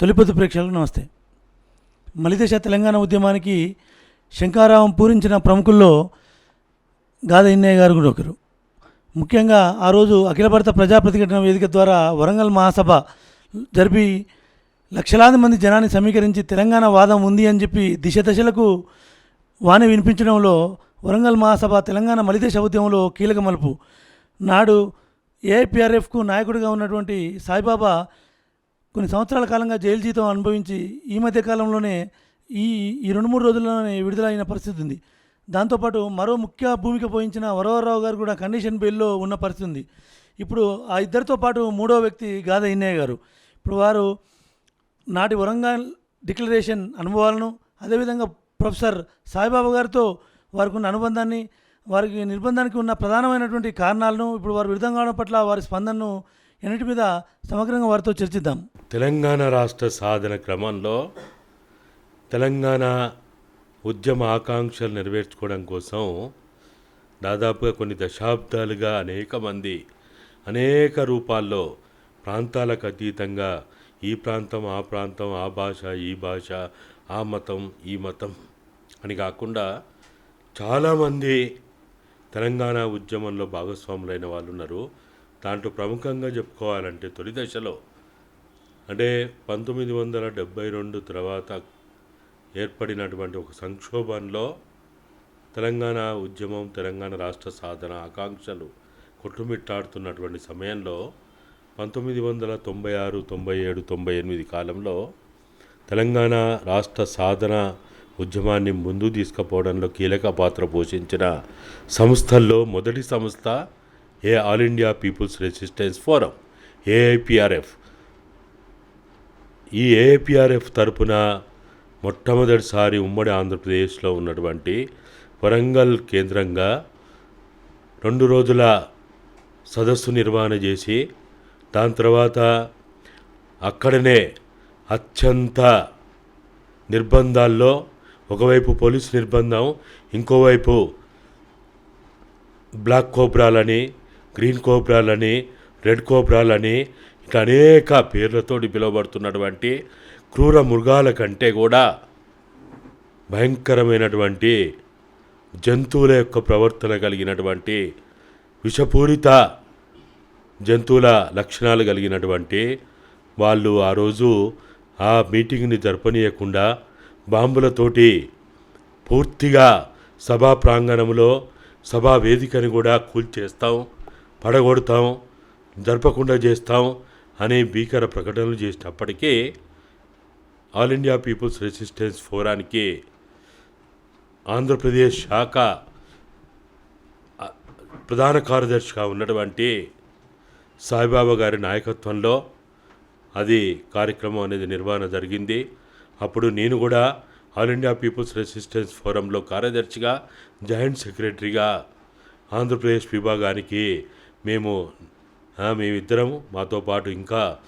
తొలిపొద్దు ప్రేక్షకులకు నమస్తే. మలిదశ తెలంగాణ ఉద్యమానికి శంకారావం పూరించిన ప్రముఖుల్లో గాద ఇన్నయ్య గారు కూడా ఒకరు. ముఖ్యంగా ఆ రోజు అఖిల భారత ప్రజా ప్రతిఘటన వేదిక ద్వారా వరంగల్ మహాసభ జరిపి లక్షలాది మంది జనాన్ని సమీకరించి తెలంగాణ వాదం ఉంది అని చెప్పి దిశ దశలకు వాణి వినిపించడంలో వరంగల్ మహాసభ తెలంగాణ మలిదేశ ఉద్యమంలో కీలక మలుపు. నాడు ఏఐపిఆర్ఎఫ్కు నాయకుడిగా ఉన్నటువంటి సాయిబాబా కొన్ని సంవత్సరాల కాలంగా జైలు జీతం అనుభవించి ఈ మధ్య కాలంలోనే ఈ ఈ రెండు మూడు రోజుల్లోనే విడుదలైన పరిస్థితి ఉంది. దాంతోపాటు మరో ముఖ్య భూమిక పోయించిన వరవరరావు గారు కూడా కండిషన్ బెయిల్లో ఉన్న పరిస్థితి ఉంది. ఇప్పుడు ఆ ఇద్దరితో పాటు మూడో వ్యక్తి గాధ ఇన్నయ్య గారు. ఇప్పుడు వారు నాటి వరంగల్ డిక్లరేషన్ అనుభవాలను అదేవిధంగా ప్రొఫెసర్ సాయిబాబా గారితో వారికి ఉన్న అనుబంధాన్ని వారికి నిర్బంధానికి ఉన్న ప్రధానమైనటువంటి కారణాలను ఇప్పుడు వారు విడుదల కావడం పట్ల వారి స్పందనను ఎన్నిటి మీద సమగ్రంగా వారితో చర్చిద్దాం? తెలంగాణ రాష్ట్ర సాధన క్రమంలో తెలంగాణ ఉద్యమ ఆకాంక్షలు నెరవేర్చుకోవడం కోసం దాదాపుగా కొన్ని దశాబ్దాలుగా అనేక మంది అనేక రూపాల్లో ప్రాంతాలకు అతీతంగా ఈ ప్రాంతం ఆ ప్రాంతం ఆ భాష ఈ భాష ఆ మతం ఈ మతం అని కాకుండా చాలామంది తెలంగాణ ఉద్యమంలో భాగస్వాములైన వాళ్ళు ఉన్నారు దాంట్లో ప్రముఖంగా చెప్పుకోవాలంటే తొలి దశలో అంటే పంతొమ్మిది వందల డెబ్భై రెండు తర్వాత ఏర్పడినటువంటి ఒక సంక్షోభంలో తెలంగాణ ఉద్యమం తెలంగాణ రాష్ట్ర సాధన ఆకాంక్షలు కొట్టుమిట్టాడుతున్నటువంటి సమయంలో పంతొమ్మిది వందల తొంభై ఆరు తొంభై ఏడు తొంభై ఎనిమిది కాలంలో తెలంగాణ రాష్ట్ర సాధన ఉద్యమాన్ని ముందు తీసుకుపోవడంలో కీలక పాత్ర పోషించిన సంస్థల్లో మొదటి సంస్థ ఏ all India people's resistance forum AIPRF. ఈ ఏఐపిఆర్ఎఫ్ తరపున మొట్టమొదటిసారి ఉమ్మడి ఆంధ్రప్రదేశ్లో ఉన్నటువంటి వరంగల్ కేంద్రంగా రెండు రోజుల సదస్సు నిర్వహణ చేసి దాని తర్వాత అక్కడనే అత్యంత నిర్బంధాల్లో ఒకవైపు పోలీసు నిర్బంధం ఇంకోవైపు బ్లాక్ కోబ్రాలని గ్రీన్ కోబ్రాలని రెడ్ కోబ్రాలని ఇంకా అనేక పేర్లతోటి పిలువబడుతున్నటువంటి క్రూర మృగాల కంటే కూడా భయంకరమైనటువంటి జంతువుల యొక్క ప్రవర్తన కలిగినటువంటి విషపూరిత జంతువుల లక్షణాలు కలిగినటువంటి వాళ్ళు ఆ రోజు ఆ మీటింగ్ని జరపనీయకుండా బాంబులతోటి పూర్తిగా సభా ప్రాంగణంలో సభా వేదికని కూడా కూల్చేస్తాం. పడగొడతాం జరపకుండా చేస్తాం అనే భీకర ప్రకటనలు చేసినప్పటికీ ఆల్ ఇండియా పీపుల్స్ రెసిస్టెన్స్ ఫోరానికి ఆంధ్రప్రదేశ్ శాఖ ప్రధాన కార్యదర్శిగా ఉన్నటువంటి సాయిబాబా గారి నాయకత్వంలో అది కార్యక్రమం అనేది నిర్వహణ జరిగింది. అప్పుడు నేను కూడా ఆల్ ఇండియా పీపుల్స్ రెసిస్టెన్స్ ఫోరంలో కార్యదర్శిగా జాయింట్ సెక్రటరీగా ఆంధ్రప్రదేశ్ విభాగానికి మేము మేమిద్దరము మాతో పాటు ఇంకా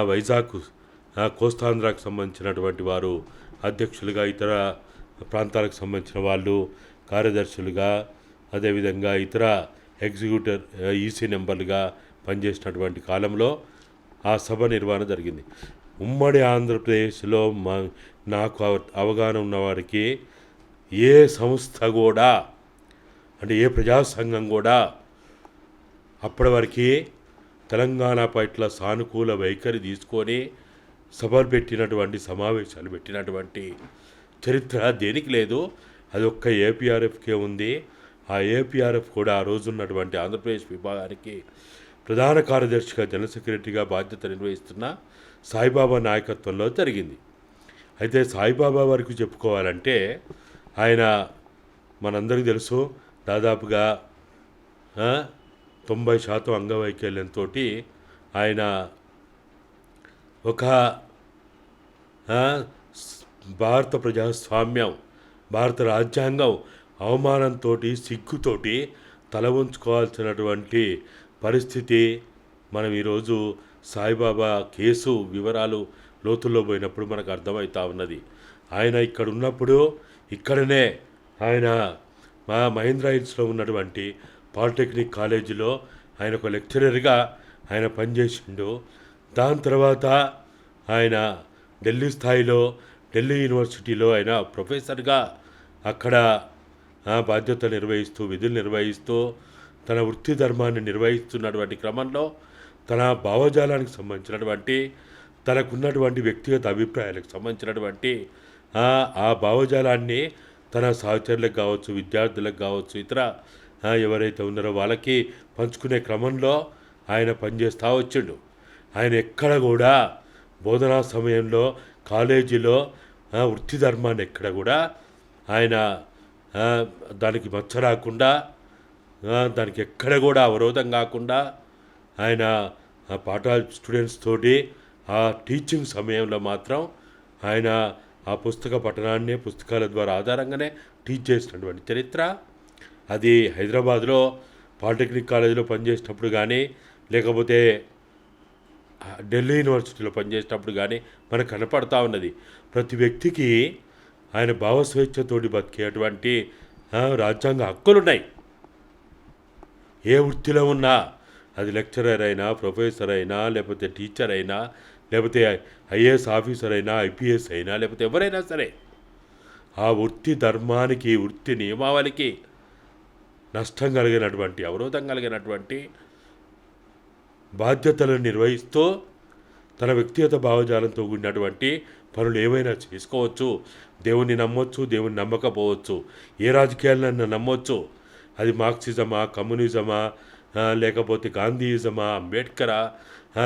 వైజాగ్ కోస్తాంధ్రాకు కోస్తాంధ్రకు సంబంధించినటువంటి వారు అధ్యక్షులుగా ఇతర ప్రాంతాలకు సంబంధించిన వాళ్ళు కార్యదర్శులుగా అదేవిధంగా ఇతర ఎగ్జిక్యూటివ్ ఈసీ నెంబర్లుగా పనిచేసినటువంటి కాలంలో ఆ సభ నిర్వహణ జరిగింది. ఉమ్మడి ఆంధ్రప్రదేశ్లో మా నాకు అవ- అవగాహన ఉన్నవారికి ఏ సంస్థ కూడా అంటే ఏ ప్రజా సంఘం కూడా అప్పటి వరకే తెలంగాణ పట్ల సానుకూల వైఖరి తీసుకొని సభలు పెట్టినటువంటి సమావేశాలు పెట్టినటువంటి చరిత్ర దేనికి లేదు. అది ఒక్క ఏపీఆర్ఎఫ్కే ఉంది. ఆ ఏపీఆర్ఎఫ్ కూడా ఆ రోజు ఉన్నటువంటి ఆంధ్రప్రదేశ్ విభాగానికి ప్రధాన కార్యదర్శిగా జనరల్ సెక్రటరీగా బాధ్యత నిర్వహిస్తున్న సాయిబాబా నాయకత్వంలో జరిగింది. అయితే సాయిబాబా వరకు చెప్పుకోవాలంటే ఆయన మనందరికీ తెలుసు. దాదాపుగా తొంభై శాతం అంగవైకల్యంతో ఆయన ఒక భారత ప్రజాస్వామ్యం భారత రాజ్యాంగం అవమానంతో సిగ్గుతోటి తల ఉంచుకోవాల్సినటువంటి పరిస్థితి మనం ఈరోజు సాయిబాబా కేసు వివరాలు లోతుల్లో పోయినప్పుడు మనకు అర్థమవుతా ఉన్నది. ఆయన ఇక్కడ ఉన్నప్పుడు ఇక్కడనే ఆయన మా మహేంద్ర హిల్స్లో ఉన్నటువంటి పాలిటెక్నిక్ కాలేజీలో ఆయన ఒక లెక్చరర్గా ఆయన పనిచేసిండు. దాని తర్వాత ఆయన ఢిల్లీ స్థాయిలో ఢిల్లీ యూనివర్సిటీలో ఆయన ప్రొఫెసర్గా అక్కడ బాధ్యతలు బాధ్యత నిర్వహిస్తూ విధులు నిర్వహిస్తూ తన వృత్తి ధర్మాన్ని నిర్వహిస్తున్నటువంటి క్రమంలో తన భావజాలానికి సంబంధించినటువంటి తనకున్నటువంటి వ్యక్తిగత అభిప్రాయాలకు సంబంధించినటువంటి ఆ, భావజాలాన్ని తన సహచరులకు కావచ్చు విద్యార్థులకు కావచ్చు ఇతర ఎవరైతే ఉన్నారో వాళ్ళకి పంచుకునే క్రమంలో ఆయన పనిచేస్తూ వచ్చిండు. ఆయన ఎక్కడ కూడా బోధనా సమయంలో కాలేజీలో వృత్తి ధర్మాన్ని ఎక్కడ కూడా ఆయన దానికి మచ్చ రాకుండా దానికి ఎక్కడ కూడా అవరోధం కాకుండా ఆయన ఆ పాఠాలు స్టూడెంట్స్ తోటి ఆ టీచింగ్ సమయంలో మాత్రం ఆయన ఆ పుస్తక పఠనాన్ని పుస్తకాల ద్వారా ఆధారంగానే టీచ్ చేసినటువంటి చరిత్ర. అది హైదరాబాద్లో పాలిటెక్నిక్ కాలేజీలో పనిచేసినప్పుడు కానీ లేకపోతే ఢిల్లీ యూనివర్సిటీలో పనిచేసేటప్పుడు కానీ మనకు కనపడతా ఉన్నది. ప్రతి వ్యక్తికి ఆయన భావస్వేచ్ఛతోటి బతికేటువంటి రాజ్యాంగ హక్కులు ఉన్నాయి ఏ వృత్తిలో ఉన్నా అది లెక్చరర్ అయినా ప్రొఫెసర్ అయినా లేకపోతే టీచర్ అయినా లేకపోతే ఐఏఎస్ ఆఫీసర్ అయినా ఐపీఎస్ అయినా లేకపోతే ఎవరైనా సరే ఆ వృత్తి ధర్మానికి వృత్తి నియమావళికి నష్టం కలిగినటువంటి అవరోధం కలిగినటువంటి బాధ్యతలను నిర్వహిస్తూ తన వ్యక్తిగత భావజాలంతో కూడినటువంటి పనులు ఏవైనా చేసుకోవచ్చు. దేవుణ్ణి నమ్మొచ్చు దేవుని నమ్మకపోవచ్చు. ఏ రాజకీయాలను నమ్మొచ్చు? అది మార్క్సిజమా కమ్యూనిజమా లేకపోతే గాంధీయిజమా అంబేద్కరా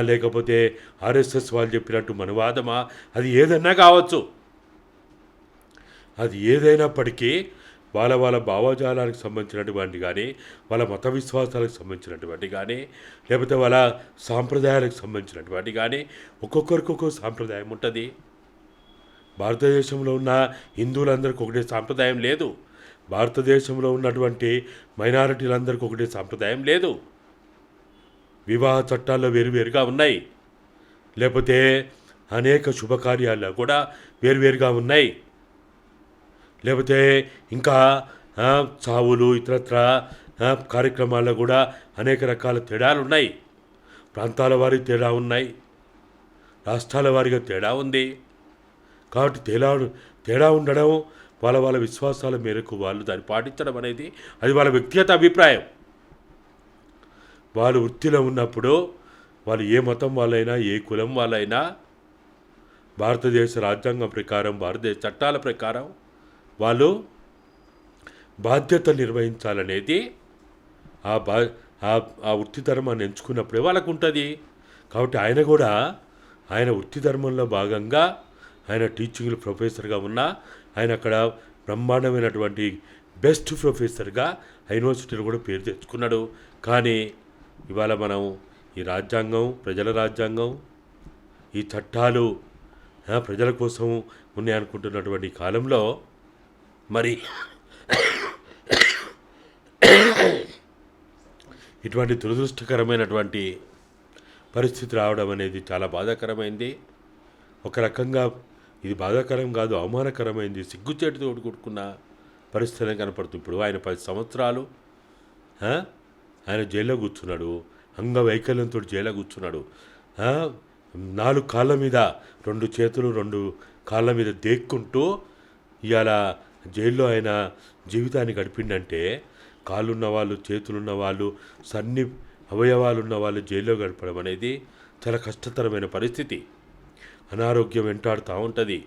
లేకపోతే ఆర్ఎస్ఎస్ వాళ్ళు చెప్పినట్టు మనవాదమా? అది ఏదన్నా కావచ్చు. అది ఏదైనప్పటికీ వాళ్ళ వాళ్ళ భావజాలానికి సంబంధించినటువంటి కానీ వాళ్ళ మత విశ్వాసాలకు సంబంధించినటువంటి కానీ లేకపోతే వాళ్ళ సాంప్రదాయాలకు సంబంధించినటువంటి కానీ ఒక్కొక్కరికి ఒక్కొక్క సాంప్రదాయం ఉంటుంది. భారతదేశంలో ఉన్న హిందువులందరికీ ఒకటే సాంప్రదాయం లేదు. భారతదేశంలో ఉన్నటువంటి మైనారిటీలందరికీ ఒకటే సాంప్రదాయం లేదు. వివాహ చట్టాల్లో వేరువేరుగా ఉన్నాయి. లేకపోతే అనేక శుభకార్యాల్లో కూడా వేరువేరుగా ఉన్నాయి. లేకపోతే ఇంకా చావులు ఇతరత్ర కార్యక్రమాల్లో కూడా అనేక రకాల తేడాలు ఉన్నాయి. ప్రాంతాల వారికి తేడా ఉన్నాయి. రాష్ట్రాల వారిగా తేడా ఉంది. కాబట్టి తేడా తేడా ఉండడం వాళ్ళ వాళ్ళ విశ్వాసాల మేరకు వాళ్ళు దాన్ని పాటించడం అనేది అది వాళ్ళ వ్యక్తిగత అభిప్రాయం. వాళ్ళు వృత్తిలో ఉన్నప్పుడు వాళ్ళు ఏ మతం వాళ్ళైనా ఏ కులం వాళ్ళైనా భారతదేశ రాజ్యాంగం ప్రకారం భారతదేశ చట్టాల ప్రకారం వాళ్ళు బాధ్యత నిర్వహించాలనేది ఆ బా ఆ ఆ వృత్తి ధర్మాన్ని ఎంచుకున్నప్పుడే వాళ్ళకు ఉంటుంది కాబట్టి ఆయన కూడా ఆయన వృత్తి ధర్మంలో భాగంగా ఆయన టీచింగ్లు ప్రొఫెసర్గా ఉన్న ఆయన అక్కడ బ్రహ్మాండమైనటువంటి బెస్ట్ ప్రొఫెసర్గా యూనివర్సిటీలో కూడా పేరు తెచ్చుకున్నాడు. కానీ ఇవాళ మనం ఈ రాజ్యాంగం ప్రజల రాజ్యాంగం ఈ చట్టాలు ప్రజల కోసం ఉన్నాయనుకుంటున్నటువంటి కాలంలో మరి ఇటువంటి దురదృష్టకరమైనటువంటి పరిస్థితి రావడం అనేది చాలా బాధాకరమైంది. ఒక రకంగా ఇది బాధాకరం కాదు అవమానకరమైంది. సిగ్గుచేటుతో కూడుకున్న పరిస్థితి కనపడుతుంది. ఇప్పుడు ఆయన పది సంవత్సరాలు ఆయన జైల్లో కూర్చున్నాడు. అంగవైకల్యంతో జైల్లో కూర్చున్నాడు. నాలుగు కాళ్ళ మీద రెండు చేతులు రెండు కాళ్ళ మీద దేక్కుంటూ ఇవాళ జైల్లో ఆయన జీవితాన్ని గడిపిండంటే కాళ్ళున్న వాళ్ళు చేతులున్న వాళ్ళు సన్ని అవయవాలు ఉన్న వాళ్ళు జైల్లో గడపడం అనేది చాలా కష్టతరమైన పరిస్థితి. అనారోగ్యం వెంటాడుతూ ఉంటుంది.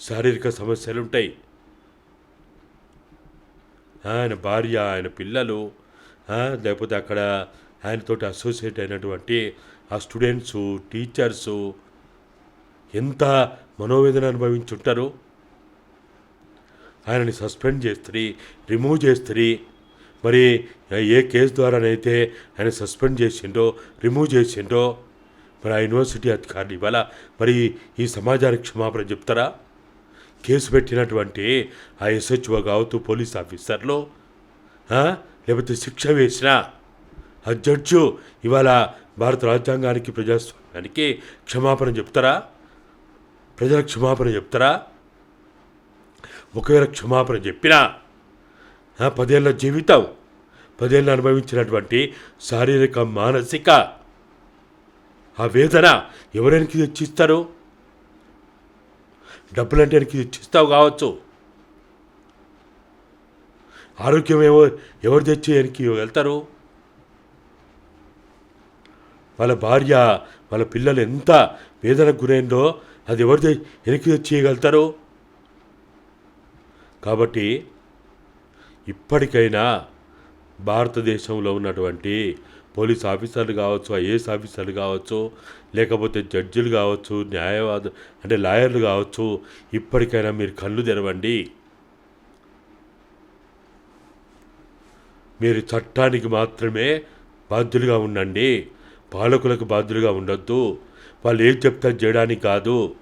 శారీరక సమస్యలు ఉంటాయి ఆయన భార్య ఆయన పిల్లలు లేకపోతే అక్కడ ఆయనతోటి అసోసియేట్ అయినటువంటి ఆ స్టూడెంట్సు టీచర్సు ఎంత మనోవేదన అనుభవించుంటారు? ఆయనని సస్పెండ్ చేస్తుంది రిమూవ్ చేస్తుంది మరి ఏ కేసు ద్వారానైతే ఆయన సస్పెండ్ చేసిండో రిమూవ్ చేసిండో మరి ఆ యూనివర్సిటీ అధికారులు ఇవాళ మరి ఈ సమాజానికి క్షమాపణ చెప్తారా? కేసు పెట్టినటువంటి ఆ ఎస్హెచ్ఓ కావచ్చు పోలీస్ ఆఫీసర్లు. లేకపోతే శిక్ష వేసిన ఆ జడ్జు ఇవాళ భారత రాజ్యాంగానికి ప్రజాస్వామ్యానికి క్షమాపణ చెప్తారా? ప్రజలకు క్షమాపణ చెప్తారా? ఒకవేళ క్షమాపణ చెప్పినా? ఆ, పదేళ్ళ జీవితం పదేళ్ళు అనుభవించినటువంటి శారీరక మానసిక ఆ వేదన ఎవరికి తెచ్చిస్తారు డబ్బులంటే వెనక్కి తెచ్చిస్తావు కావచ్చు? ఆరోగ్యం ఎవరు ఎవరు తెచ్చి వెనక్కి వెళ్తారు వాళ్ళ భార్య వాళ్ళ పిల్లలు ఎంత వేదనకు గురైందో అది ఎవరు తె- వెనక్కి తెచ్చేయగలుగుతారు కాబట్టి ఇప్పటికైనా భారతదేశంలో ఉన్నటువంటి పోలీస్ ఆఫీసర్లు కావచ్చు ఐఏఎస్ ఆఫీసర్లు కావచ్చు లేకపోతే జడ్జిలు కావచ్చు న్యాయవాద అంటే లాయర్లు కావచ్చు ఇప్పటికైనా మీరు కళ్ళు తెరవండి. మీరు చట్టానికి మాత్రమే బాధ్యులుగా ఉండండి. పాలకులకు బాధ్యులుగా ఉండొద్దు. వాళ్ళు ఏం చెప్తారు చేయడానికి కాదు.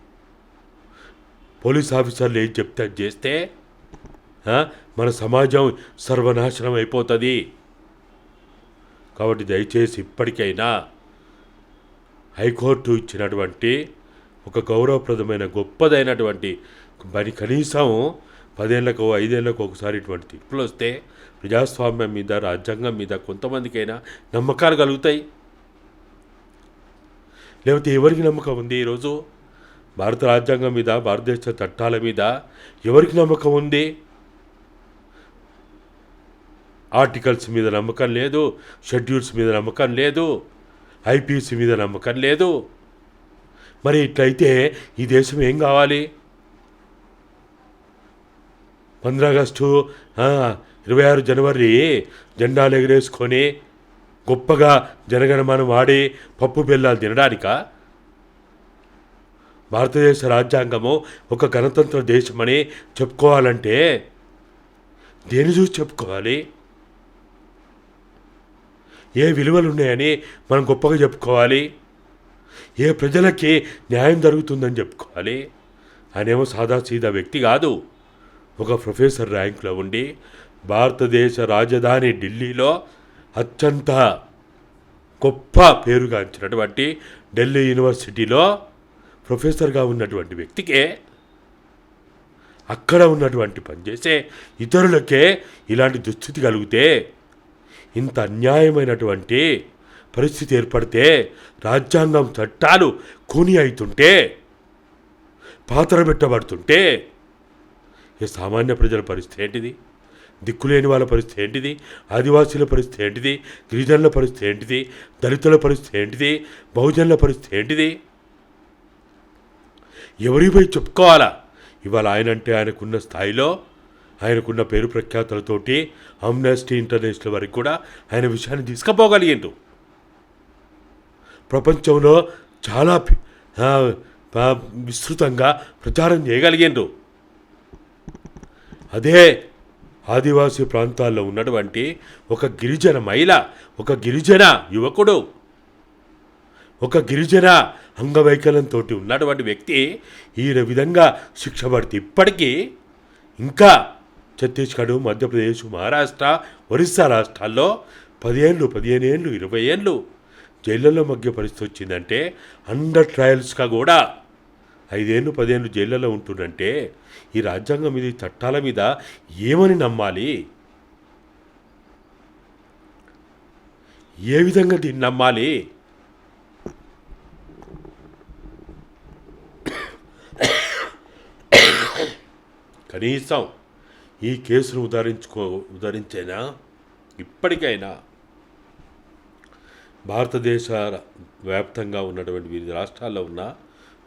పోలీస్ ఆఫీసర్లు ఏం చెప్తారు చేస్తే మన సమాజం సర్వనాశనం అయిపోతుంది. కాబట్టి దయచేసి ఇప్పటికైనా హైకోర్టు ఇచ్చినటువంటి ఒక గౌరవప్రదమైన గొప్పదైనటువంటి మరి కనీసం పదేళ్ళకు ఐదేళ్ళకు ఒకసారి ఇటువంటి తీర్పులు వస్తే ప్రజాస్వామ్యం మీద రాజ్యాంగం మీద కొంతమందికైనా నమ్మకాలు కలుగుతాయి. లేకపోతే ఎవరికి నమ్మకం ఉంది ఈరోజు? భారత రాజ్యాంగం మీద భారతదేశ చట్టాల మీద ఎవరికి నమ్మకం ఉంది? ఆర్టికల్స్ మీద నమ్మకం లేదు షెడ్యూల్స్ మీద నమ్మకం లేదు ఐపీసీ మీద నమ్మకం లేదు. మరి ఇట్లయితే ఈ దేశం ఏం కావాలి? పంద్ర ఆగస్టు ఇరవై ఆరు జనవరి జెండాలు ఎగరేసుకొని గొప్పగా జనగణమనం వాడి పప్పు బెల్లాలు తినడానిక? భారతదేశ రాజ్యాంగము ఒక గణతంత్ర దేశమని చెప్పుకోవాలంటే దేని చూసి చెప్పుకోవాలి? ఏ విలువలు ఉన్నాయని మనం గొప్పగా చెప్పుకోవాలి. ఏ ప్రజలకి న్యాయం జరుగుతుందని చెప్పుకోవాలి. ఆయనేమో సాదాసీదా వ్యక్తి కాదు. ఒక ప్రొఫెసర్ ర్యాంకులో ఉండి భారతదేశ రాజధాని ఢిల్లీలో అత్యంత గొప్ప పేరుగాంచినటువంటి ఢిల్లీ యూనివర్సిటీలో ప్రొఫెసర్గా ఉన్నటువంటి వ్యక్తికే అక్కడ ఉన్నటువంటి పనిచేసే ఇతరులకే ఇలాంటి దుస్థితి కలిగితే ఇంత అన్యాయమైనటువంటి పరిస్థితి ఏర్పడితే రాజ్యాంగం చట్టాలు కూని అవుతుంటే పాత్ర పెట్టబడుతుంటే ఈ సామాన్య ప్రజల పరిస్థితి ఏంటిది? దిక్కులేని వాళ్ళ పరిస్థితి ఏంటిది? ఆదివాసీల పరిస్థితి ఏంటిది? గిరిజనుల పరిస్థితి ఏంటిది? దళితుల పరిస్థితి ఏంటిది? బహుజనుల పరిస్థితి ఏంటిది? ఎవరిపై చెప్పుకోవాలా? ఇవాళ ఆయన అంటే ఆయనకున్న స్థాయిలో ఆయనకున్న పేరు ప్రఖ్యాతలతోటి అమ్నెస్టీ ఇంటర్నేషనల్ వరకు కూడా ఆయన విషయాన్ని తీసుకుపోగలిగిండు. ప్రపంచంలో చాలా విస్తృతంగా ప్రచారం చేయగలిగిండు. అదే ఆదివాసీ ప్రాంతాల్లో ఉన్నటువంటి ఒక గిరిజన మహిళ ఒక గిరిజన యువకుడు ఒక గిరిజన అంగవైకల్యంతో ఉన్నటువంటి వ్యక్తి ఈ విధంగా శిక్ష పడితే ఇప్పటికీ ఇంకా ఛత్తీస్గఢ్ మధ్యప్రదేశ్ మహారాష్ట్ర ఒరిస్సా రాష్ట్రాల్లో పదిహేళ్ళు పదిహేను ఏళ్ళు ఇరవై ఏళ్ళు జైళ్ళలో మధ్య పరిస్థితి వచ్చిందంటే అండర్ ట్రయల్స్గా కూడా. ఐదేళ్ళు పదిహేను జైళ్ళలో ఉంటుందంటే ఈ రాజ్యాంగం మీద చట్టాల మీద ఏమని నమ్మాలి? ఏ విధంగా దీన్ని నమ్మాలి? కనీసం ఈ కేసును ఉదాహరించుకో ఉదాహరించేనా ఇప్పటికైనా భారతదేశ వ్యాప్తంగా ఉన్నటువంటి వివిధ రాష్ట్రాల్లో ఉన్న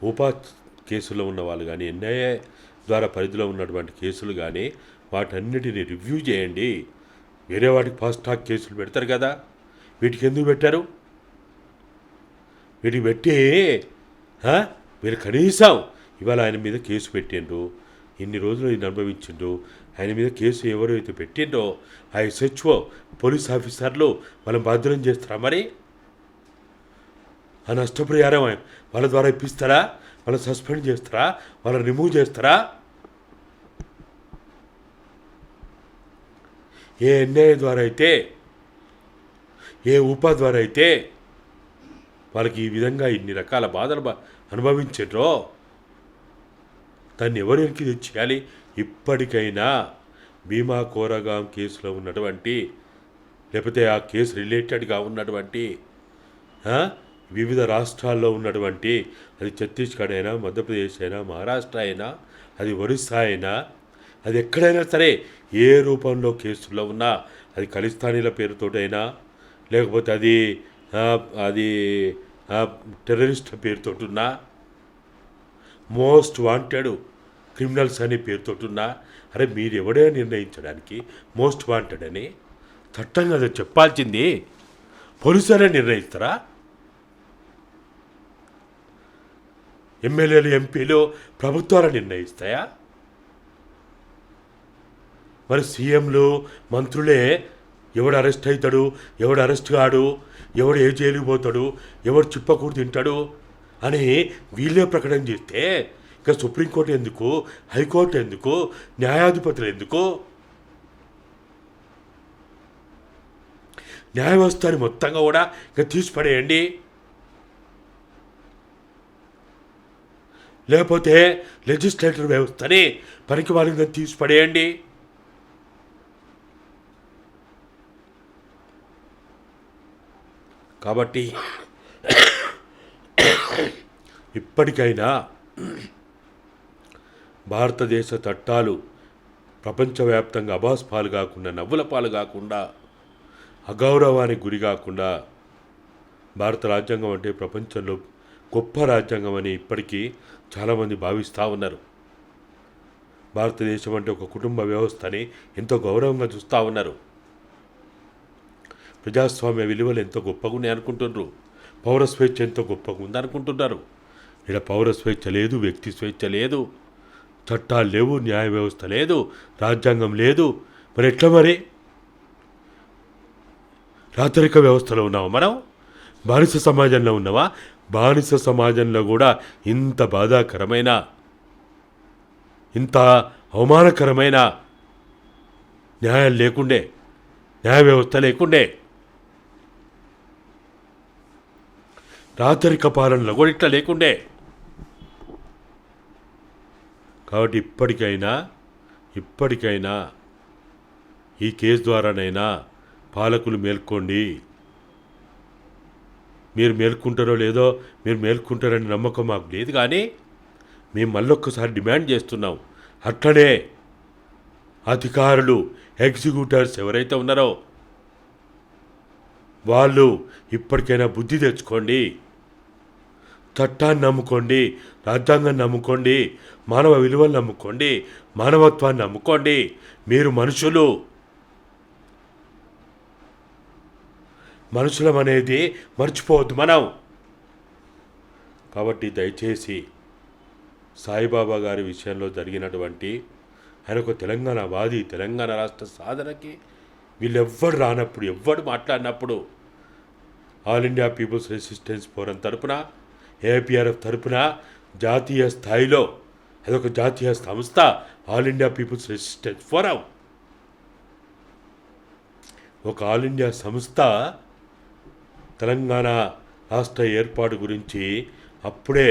ఉపా కేసులో ఉన్న వాళ్ళు కానీ ఎన్ఐఏ ద్వారా పరిధిలో ఉన్నటువంటి కేసులు కానీ వాటన్నిటిని రివ్యూ చేయండి. వేరే వాటికి ఫాస్ట్ ట్రాక్ కేసులు పెడతారు కదా. వీటికి ఎందుకు పెట్టారు? వీటికి పెట్టి మీరు కనీసం ఇవాళ ఆయన మీద కేసు పెట్టిండ్రు. ఎన్ని రోజులు ఈయన అనుభవించిండో ఆయన మీద కేసు ఎవరైతే పెట్టిండ్రో ఆ ఎస్హెచ్ఓ పోలీస్ ఆఫీసర్లు వాళ్ళని భద్రం చేస్తారా మరి? ఆ నష్టపరిహారం వాళ్ళ ద్వారా ఇప్పిస్తారా? వాళ్ళని సస్పెండ్ చేస్తారా? వాళ్ళని రిమూవ్ చేస్తారా? ఏ ఎన్ఐఏ ద్వారా అయితే ఏ ఉపా ద్వారా అయితే వాళ్ళకి ఈ విధంగా ఇన్ని రకాల బాధలు అనుభవించారో దాన్ని ఎవరికి వెనక్కి తెచ్చేయాలి ఇప్పటికైనా భీమా కోరగాం కేసులో ఉన్నటువంటి లేకపోతే ఆ కేసు రిలేటెడ్గా ఉన్నటువంటి వివిధ రాష్ట్రాల్లో ఉన్నటువంటి అది ఛత్తీస్గఢ్ అయినా మధ్యప్రదేశ్ అయినా మహారాష్ట్ర అయినా అది ఒరిస్సా అయినా అది ఎక్కడైనా సరే ఏ రూపంలో కేసుల్లో ఉన్నా అది ఖలిస్తానీల పేరుతోటైనా లేకపోతే అది అది టెర్రరిస్ట్ టెర్రరిస్ట్ పేరుతోటున్నా మోస్ట్ వాంటెడ్ క్రిమినల్స్ అనే పేరుతోటున్నా అరే మీరు ఎవడే నిర్ణయించడానికి మోస్ట్ వాంటెడ్ అని చట్టం కదా చెప్పాల్సింది. పోలీసులే నిర్ణయిస్తారా? ఎమ్మెల్యేలు ఎంపీలు ప్రభుత్వాలు నిర్ణయిస్తాయా? మరి సీఎంలు మంత్రులే ఎవడు అరెస్ట్ అవుతాడు ఎవడు అరెస్ట్ కాడు ఎవడు ఏ జైలుకి పోతాడు ఎవడు చిప్పకూడు తింటాడు అని వీళ్ళే ప్రకటన చేస్తే ఇంకా సుప్రీంకోర్టు ఎందుకు? హైకోర్టు ఎందుకు? న్యాయాధిపతులు ఎందుకు? న్యాయ వ్యవస్థని మొత్తంగా కూడా ఇంకా తీసిపడేయండి లేకపోతే లెజిస్లేటర్ వ్యవస్థని పనికి వాళ్ళని తీసిపడేయండి కాబట్టి ఇప్పటికైనా భారతదేశ చట్టాలు ప్రపంచవ్యాప్తంగా అబాస్ పాలు కాకుండా నవ్వుల పాలు కాకుండా అగౌరవానికి గురి కాకుండా భారత రాజ్యాంగం అంటే ప్రపంచంలో గొప్ప రాజ్యాంగం అని ఇప్పటికీ చాలామంది భావిస్తూ ఉన్నారు. భారతదేశం అంటే ఒక కుటుంబ వ్యవస్థని ఎంతో గౌరవంగా చూస్తూ ఉన్నారు. ప్రజాస్వామ్య విలువలు ఎంతో గొప్పగా ఉన్నాయి అనుకుంటున్నారు పౌర స్వేచ్ఛ ఎంతో గొప్పగా ఉంది అనుకుంటున్నారు ఇక్కడ పౌర స్వేచ్ఛ లేదు వ్యక్తి స్వేచ్ఛ లేదు చట్టాలు లేవు న్యాయ వ్యవస్థ లేదు రాజ్యాంగం లేదు. మరి ఎట్లా మరి? రాచరిక వ్యవస్థలో ఉన్నావా మనం? బానిస సమాజంలో ఉన్నావా? బానిస సమాజంలో కూడా ఇంత బాధాకరమైన ఇంత అవమానకరమైన న్యాయం లేకుండే న్యాయ వ్యవస్థ లేకుండే. రాచరిక పాలనలో కూడా ఇట్లా లేకుండే. కాబట్టి ఇప్పటికైనా ఇప్పటికైనా ఈ కేసు ద్వారానైనా పాలకులు మేల్కోండి. మీరు మేల్కుంటారో లేదో మీరు మేల్కుంటారని నమ్మకం మాకు లేదు కానీ మేము మళ్ళొక్కసారి డిమాండ్ చేస్తున్నాం. అట్లనే అధికారులు ఎగ్జిక్యూటర్స్ ఎవరైతే ఉన్నారో వాళ్ళు ఇప్పటికైనా బుద్ధి తెచ్చుకోండి. చట్టాన్ని నమ్ముకోండి రాజ్యాంగాన్ని నమ్ముకోండి మానవ విలువలు నమ్ముకోండి మానవత్వాన్ని నమ్ముకోండి. మీరు మనుషులు. మనుషులం అనేది మర్చిపోవద్దు మనం. కాబట్టి దయచేసి సాయిబాబా గారి విషయంలో జరిగినటువంటి ఆయన ఒక తెలంగాణ వాది తెలంగాణ రాష్ట్ర సాధనకి వీళ్ళెవ్వడు రానప్పుడు ఎవ్వడు మాట్లాడినప్పుడు all India people's resistance forum తరపున ఏపీఆర్ఎఫ్ తరపున జాతీయ స్థాయిలో అదొక జాతీయ సంస్థ all India people's resistance forum. ఒక ఆల్ ఇండియా సంస్థ తెలంగాణ రాష్ట్ర ఏర్పాటు గురించి అప్పుడే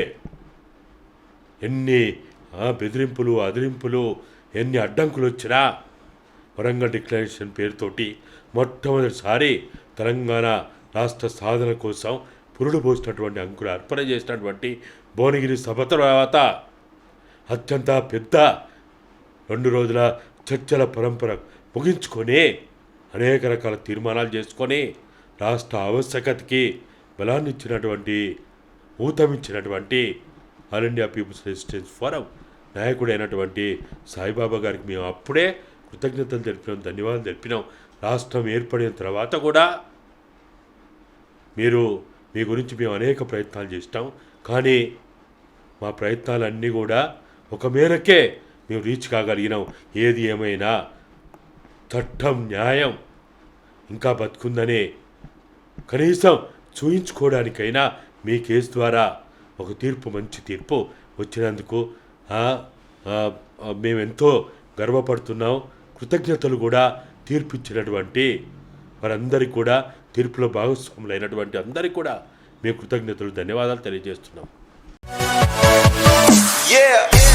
ఎన్ని బెదిరింపులు అదిరింపులు ఎన్ని అడ్డంకులు వచ్చినా వరంగల్ డిక్లరేషన్ పేరుతోటి మొట్టమొదటిసారి తెలంగాణ రాష్ట్ర సాధన కోసం పురుడు పోసినటువంటి అంకుర అర్పణ చేసినటువంటి భువనగిరి సభ తర్వాత అత్యంత పెద్ద రెండు రోజుల చర్చల పరంపర ముగించుకొని అనేక రకాల తీర్మానాలు చేసుకొని రాష్ట్ర ఆవశ్యకతకి బలాన్ని ఇచ్చినటువంటి ఊతమిచ్చినటువంటి all India people's resistance forum నాయకుడైనటువంటి Saibaba గారికి మేము అప్పుడే కృతజ్ఞతలు తెలిపినాం ధన్యవాదాలు తెలిపినాం. రాష్ట్రం ఏర్పడిన తర్వాత కూడా మీరు మీ గురించి మేము అనేక ప్రయత్నాలు చేస్తాం. కానీ మా ప్రయత్నాలన్నీ కూడా ఒక మేరకే మేము రీచ్ కాగలిగినాం. ఏది ఏమైనా చట్టం న్యాయం ఇంకా బతుకుందని కనీసం చూయించుకోవడానికైనా మీ కేసు ద్వారా ఒక తీర్పు మంచి తీర్పు వచ్చినందుకు మేమెంతో గర్వపడుతున్నాం. కృతజ్ఞతలు కూడా తీర్పు ఇచ్చినటువంటి వారందరికీ కూడా తీర్పులో భాగస్వాములైనటువంటి అందరికీ కూడా మేము కృతజ్ఞతలు ధన్యవాదాలు తెలియజేస్తున్నాం Yeah.